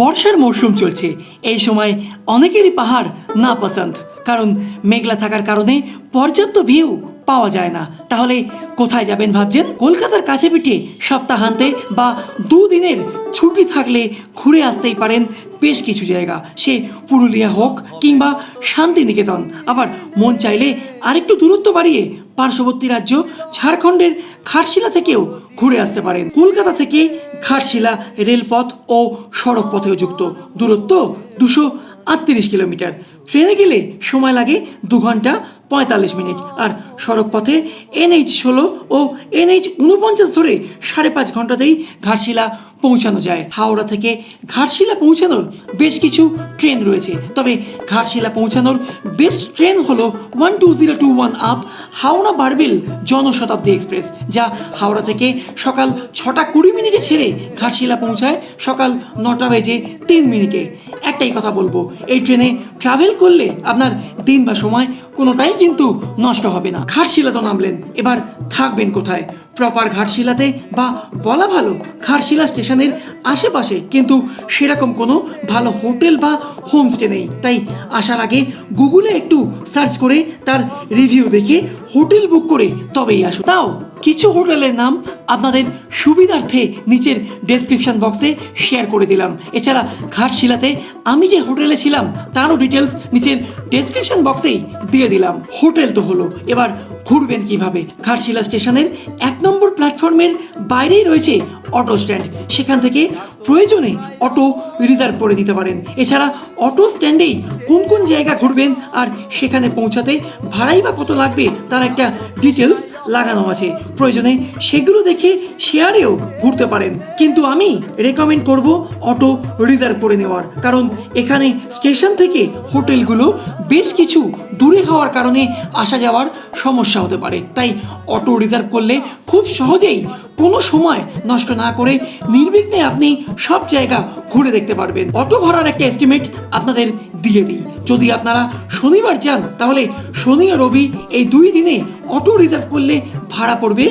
বর্ষার মরশুম চলছে। এই সময় অনেকেরই পাহাড় না পছন্দ, কারণ মেঘলা থাকার কারণে পর্যাপ্ত ভিউ পাওয়া যায় না। তাহলে কোথায় যাবেন ভাবছেন? কলকাতার কাছে পিঠে সপ্তাহান্তে বা দুদিনের ছুটি থাকলে ঘুরে আসতেই পারেন বেশ কিছু জায়গা। সে পুরুলিয়া হোক কিংবা শান্তিনিকেতন। আবার মন চাইলে আরেকটু দূরত্ব বাড়িয়ে পার্শ্ববর্তী রাজ্য ঝাড়খণ্ডের ঘাটশিলা থেকেও ঘুরে আসতে পারেন। কলকাতা থেকে ঘাটশিলা, রেলপথ ও সড়ক পথেও যুক্ত। দূরত্ব দুশো আটত্রিশ কিলোমিটার। ট্রেনে গেলে সময় লাগে দু ঘণ্টা পঁয়তাল্লিশ মিনিট। আর সড়ক পথে এনএইচ ষোলো ও এনএইচ উনপঞ্চাশ ধরে সাড়ে পাঁচ ঘন্টাতেই ঘাটশিলা পৌঁছানো যায়। হাওড়া থেকে ঘাটশিলা পৌঁছানোর বেশ কিছু ট্রেন রয়েছে। তবে ঘাটশিলা পৌঁছানোর বেস্ট ট্রেন হলো one two zero two one up Howrah Barbil Janshatabdi express, যা হাওড়া থেকে সকাল ছটা কুড়ি মিনিটে ছেড়ে ঘাটশিলা পৌঁছায় সকাল নটা বেজে তিন মিনিটে। একটাই কথা বলব, এই ট্রেনে ট্রাভেল করলে আপনার দিন বা সময় কোনোটাই কিন্তু নষ্ট হবে না। ঘাটশিলা তো নামলেন, এবার থাকবেন কোথায়? প্রপার ঘাটশিলাতে বা বলা ভালো ঘাটশিলা স্টেশনের আশেপাশে কিন্তু সেরকম কোনো ভালো হোটেল বা হোমস্টে নেই। তাই আসার আগে গুগলে একটু সার্চ করে তার রিভিউ দেখে হোটেল বুক করে তবেই আসুন। তাও কিছু হোটেলের নাম আপনাদের সুবিধার্থে নিচের ডেসক্রিপশন বক্সে শেয়ার করে দিলাম। এছাড়া ঘাটশিলাতে আমি যে হোটেলে ছিলাম, তারও ডিটেলস নিচের ডেসক্রিপশন বক্সেই দিয়ে দিলাম। হোটেল তো হলো, এবার ঘুরবেন কীভাবে? ঘাটশিলা স্টেশনের এক প্ল্যাটফর্মের বাইরেই রয়েছে অটো স্ট্যান্ড। সেখান থেকে প্রয়োজনে অটো রিজার্ভ করে দিতে পারেন। এছাড়া অটো স্ট্যান্ডেই কোন কোন জায়গা ঘুরবেন আর সেখানে পৌঁছাতে ভাড়াই বা কত লাগবে তার একটা ডিটেলস লাগানো আছে। প্রয়োজনে সেগুলো দেখে শেয়ারেও ঘুরতে পারেন। কিন্তু আমি রেকমেন্ড করব অটো রিজার্ভ করে নেওয়ার। কারণ এখানে স্টেশন থেকে হোটেলগুলো বেশ কিছু দূরে হওয়ার কারণে আসা যাওয়ার সমস্যা হতে পারে। তাই অটো রিজার্ভ করলে খুব সহজেই কোনো সময় নষ্ট না করে নির্বিঘ্নে আপনি সব জায়গা ঘুরে দেখতে পারবেন। অটো ভাড়ার একটা এস্টিমেট আপনাদের দিয়ে দিই। যদি আপনারা শনিবার যান, তাহলে শনি আর রবি এই দুই দিনে অটো রিজার্ভ করলে ভাড়া পড়বে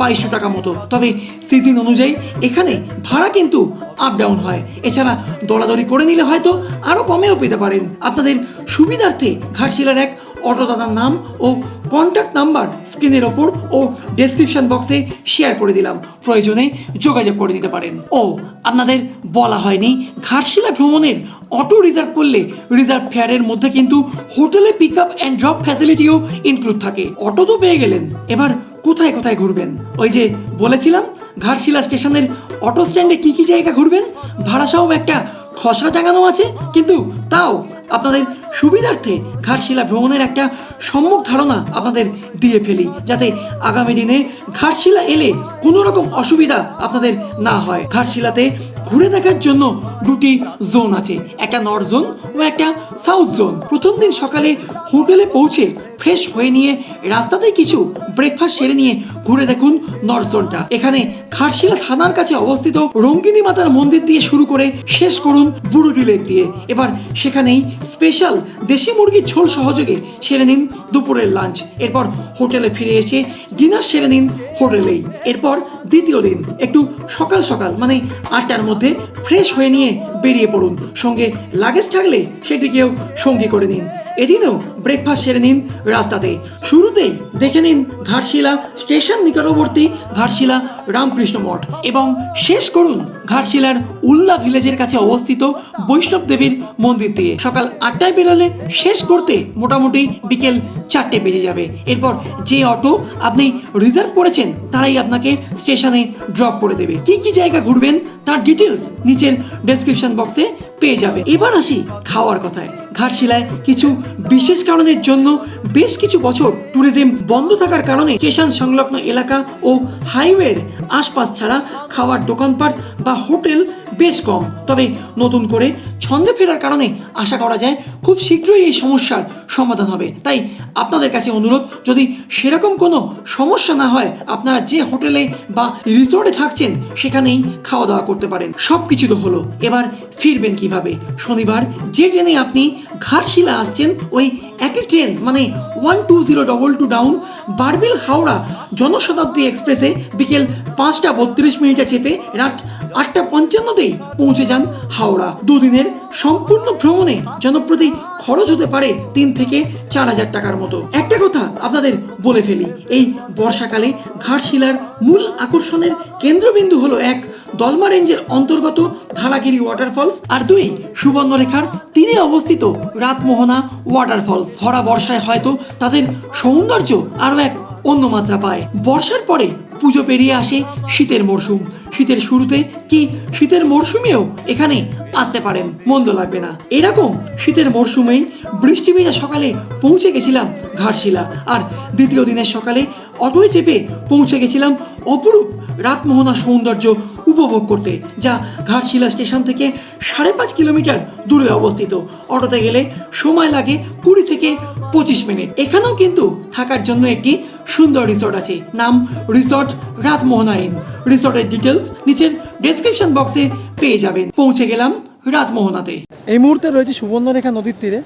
বাইশশো টাকা মতো। তবে সিজন অনুযায়ী এখানে ভাড়া কিন্তু আপ ডাউন হয়। এছাড়া দলাদলি করে নিলে হয়তো আরও কমেও পেতে পারেন। আপনাদের সুবিধার্থে ঘাটশিলার এক অটো দাদার নাম ও কন্ট্যাক্ট নাম্বার স্ক্রিনের ওপর ও ডেসক্রিপশন বক্সে শেয়ার করে দিলাম। প্রয়োজনে যোগাযোগ করে নিতে পারেন। ও, আপনাদের বলা হয়নি, ঘাটশিলা ভ্রমণের অটো রিজার্ভ করলে রিজার্ভ ফেয়ারের মধ্যে কিন্তু হোটেলে পিক আপ অ্যান্ড ড্রপ ফ্যাসিলিটিও ইনক্লুড থাকে। অটো তো পেয়ে গেলেন, এবার কোথায় কোথায় ঘুরবেন? ওই যে বলেছিলাম, ঘাটশিলা স্টেশনের অটো স্ট্যান্ডে কী কী জায়গা ঘুরবেন? ভাড়া একটা খসড়া টাঙানো আছে, কিন্তু তাও আপনাদের সুবিধার্থে ঘাটশিলা ভ্রমণের একটা সম্মুখ ধারণা আপনাদের দিয়ে ফেলি, যাতে আগামী দিনে ঘাটশিলা এলে কোনো রকম অসুবিধা আপনাদের না হয়। ঘাটশিলাতে ঘুরে দেখার জন্য দুটি জোন আছে, একটা নর্থ জোন ও একটা সাউথ জোন। প্রথম দিন সকালে হোটেলে পৌঁছে ফ্রেশ হয়ে নিয়ে রাস্তাতেই কিছু ব্রেকফাস্ট সেরে নিয়ে ঘুরে দেখুন নর্থজোনটা এখানে ঘাটশিলা থানার কাছে অবস্থিত রঙ্গিনী মাতার মন্দির দিয়ে শুরু করে শেষ করুন বুড়ুডি লেক দিয়ে। এবার সেখানেই স্পেশাল দেশি মুরগির ঝোল সহযোগে সেরে নিন দুপুরের লাঞ্চ এরপর হোটেলে ফিরে এসে ডিনার সেরে নিন হোটেলেই। এরপর দ্বিতীয় দিন, একটু সকাল সকাল মানে আটটার মধ্যে ফ্রেশ হয়ে নিয়ে বেরিয়ে পড়ুন। সঙ্গে লাগেজ থাকলে সেটিকেও সঙ্গী করে নিন। এদিনও ব্রেকফাস্ট সেরে নিন রাস্তাতেই। শুরুতেই দেখে নিন ঘাটশিলা স্টেশন নিকটবর্তী ঘাটশিলা রামকৃষ্ণ মঠ। এবং শেষ করুন ঘাটশিলার উল্লা ভিলেজের কাছে অবস্থিত বৈষ্ণব দেবীর মন্দির দিয়ে। সকাল আটটায় বেরোলে শেষ করতে মোটামুটি বিকেল চারটে বেজে যাবে। এরপর যে অটো আপনি রিজার্ভ করেছেন, তারাই আপনাকে স্টেশনে ড্রপ করে দেবে। কি কি জায়গা ঘুরবেন, তার ডিটেলস নিচের ডেসক্রিপশন বক্সে পেয়ে যাবে। এবার আসি খাওয়ার কথায়। ঘাটশিলায় কিছু বিশেষ কারণের জন্য বেশ কিছু বছর ট্যুরিজম বন্ধ থাকার কারণে স্টেশন সংলগ্ন এলাকা ও হাইওয়ের আশপাশ ছাড়া খাওয়ার দোকানপাট বা হোটেল বেশ কম। তবে নতুন করে ছন্দে ফেরার কারণে আশা করা যায় খুব শীঘ্রই এই সমস্যার সমাধান হবে। তাই আপনাদের কাছে অনুরোধ, যদি সেরকম কোনো সমস্যা না হয়, আপনারা যে হোটেলে বা রিসোর্টে থাকছেন, সেখানেই খাওয়া দাওয়া করতে পারেন। সব কিছু তো হলো। এবার ফিরবেন কীভাবে? শনিবার যে ট্রেনে আপনি ঘাটশিলা আসছেন, ওই একই ট্রেন মানে one two zero double two down Barbil Howrah Janshatabdi এক্সপ্রেসে বিকেল পাঁচটা বত্রিশ মিনিটে চেপে রাত আটটা পঞ্চান্নতেই পৌঁছে যান হাওড়া। দুদিনের সম্পূর্ণ ভ্রমণে জনপ্রতি খরচ হতে পারে তিন থেকে চার হাজার টাকার মতো। একটা কথা আপনাদের বলে ফেলি, এই বর্ষাকালে ঘাটশিলার মূল আকর্ষণের কেন্দ্রবিন্দু হলো এক দলমা রেঞ্জের অন্তর্গত ধারাগিরি ওয়াটারফলস আর দুই সুবর্ণরেখার তীরে অবস্থিত রাতমোহনা ওয়াটারফলস। ভরা বর্ষায় হয়তো তাদের সৌন্দর্য আরও এক অন্য মাত্রা পায়। বর্ষার পরে পুজো পেরিয়ে আসে শীতের মরশুম। শীতের শুরুতে কি শীতের মরশুমেও এখানে আসতে পারেন? মন্দ লাগবে না। এরকম শীতের মরশুমেই বৃষ্টি সকালে পৌঁছে গেছিলাম ঘাটশিলা। আর দ্বিতীয় দিনের সকালে অটোয় চেপে পৌঁছে গেছিলাম অপরূপ রাতমোহনা সৌন্দর্য উপভোগ করতে, যা ঘাটশিলা স্টেশন থেকে সাড়ে পাঁচ কিলোমিটার দূরে অবস্থিত। অটোতে গেলে সময় লাগে কুড়ি থেকে পঁচিশ মিনিট। এখানেও কিন্তু থাকার জন্য একটি সুন্দর রিসর্ট আছে, নাম রিসর্ট রাতমোহনা ইন। রিসর্টের ডিটেলস নিচের ডেসক্রিপশন বক্সে পেয়ে যাবেন। পৌঁছে গেলাম রাতমোহনাতে এই মুহূর্তে রয়েছে সুবর্ণরেখা নদীর তীরে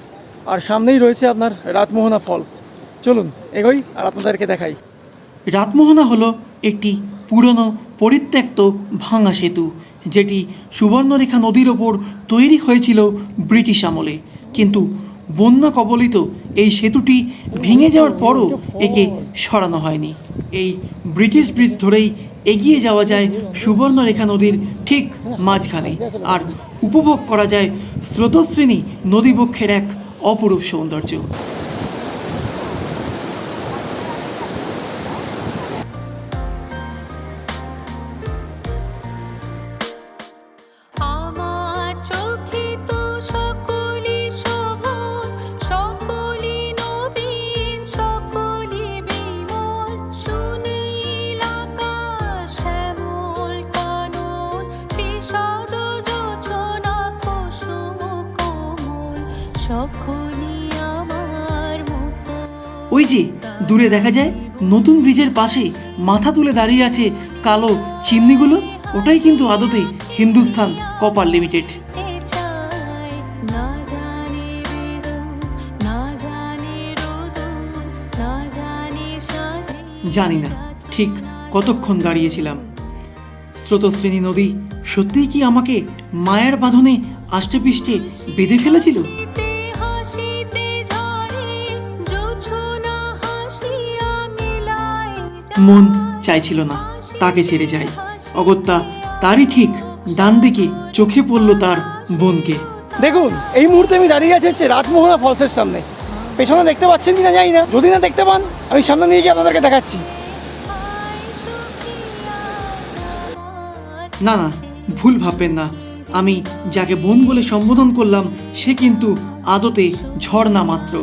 আর সামনেই রয়েছে আপনার রাতমোহনা ফলস চলুন এগোই আর আপনাদেরকে দেখাই। রাতমোহনা হলো একটি পুরনো পরিত্যক্ত ভাঙা সেতু যেটি সুবর্ণরেখা নদীর ওপর তৈরি হয়েছিল ব্রিটিশ আমলে। কিন্তু বন্যা কবলিত এই সেতুটি ভেঙে যাওয়ার পরও একে সরানো হয়নি। এই ব্রিটিশ ব্রিজ ধরেই এগিয়ে যাওয়া যায় সুবর্ণরেখা নদীর ঠিক মাঝখানে আর উপভোগ করা যায় স্রোতশ্রেণী নদীবক্ষের এক অপরূপ সৌন্দর্য। দূরে দেখা যায়, নতুন ব্রিজের পাশে মাথা তুলে দাঁড়িয়ে আছে কালো চিমনিগুলো। ওটাই কিন্তু আদতে হিন্দুস্থান কপার লিমিটেড জানি না, ঠিক কতক্ষণ দাঁড়িয়েছিলাম। স্রোতশ্রেণী নদী সত্যিই কি আমাকে মায়ের বাঁধনে আষ্টেপৃষ্টে বেঁধে ফেলেছিল? মন চাইছিল না তাকে ছেড়ে যাই অগত্যা তারই ঠিক ডান দিকে চোখে পড়ল তার বোনকে। দেখুন এই মুহূর্তে আমি দাঁড়িয়ে আছি হচ্ছে রাতমোহনা ফলসের সামনে। পেছনে দেখতে পাচ্ছেন কি না জানি না। যদি না দেখতে পান আমি সামনে নিয়ে গিয়ে আপনাদেরকে দেখাচ্ছি। না না ভুল ভাববেন না। আমি যাকে বোন বলে সম্বোধন করলাম সে কিন্তু আদতে ঝর্ণা মাত্র।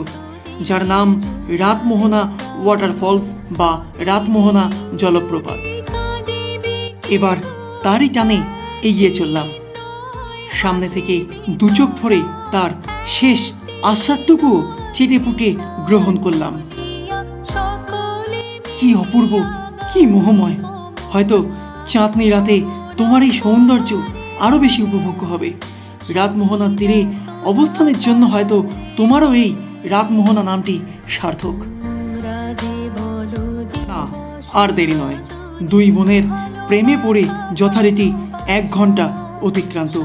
যার নাম রাতমোহনা ওয়াটারফলস বা রাতমোহনা জলপ্রপাত। এবার তারই টানে এগিয়ে চললাম। সামনে থেকে দুচোখ ভরে তার শেষ আস্বাদটুকুও চেটেপুটে গ্রহণ করলাম। কি অপূর্ব, কি মোহময়। হয়তো চাঁদনি রাতে তোমার এই সৌন্দর্য আরও বেশি উপভোগ্য হবে। রাতমোহনার তীরে অবস্থানের জন্য হয়তো তোমারও এই রাতমোহনা নামটি সার্থক। না, আর দেরি নয়। দুই বোনের প্রেমে পড়ে যথারীতি এক ঘণ্টা অতিক্রান্ত।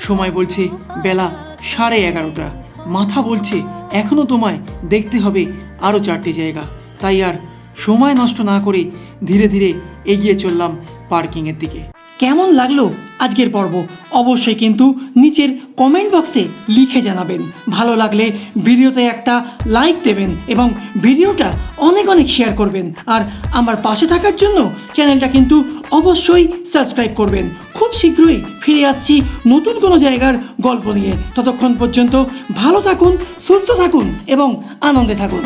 সময় বলছে বেলা সাড়ে এগারোটা। মাথা বলছে এখনও তোমায় দেখতে হবে আরও চারটি জায়গা। তাই আর সময় নষ্ট না করে ধীরে ধীরে এগিয়ে চললাম পার্কিংয়ের দিকে। কেমন লাগল আজকের পর্ব? অবশ্যই কিন্তু নিচের কমেন্ট বক্সে লিখে জানাবেন। ভালো লাগলে ভিডিওতে একটা লাইক দেবেন এবং ভিডিওটা অনেক অনেক শেয়ার করবেন। আর আমার পাশে থাকার জন্য চ্যানেলটা কিন্তু অবশ্যই সাবস্ক্রাইব করবেন। খুব শীঘ্রই ফিরে আসছি নতুন কোনো জায়গার গল্প নিয়ে। ততক্ষণ পর্যন্ত ভালো থাকুন, সুস্থ থাকুন এবং আনন্দে থাকুন।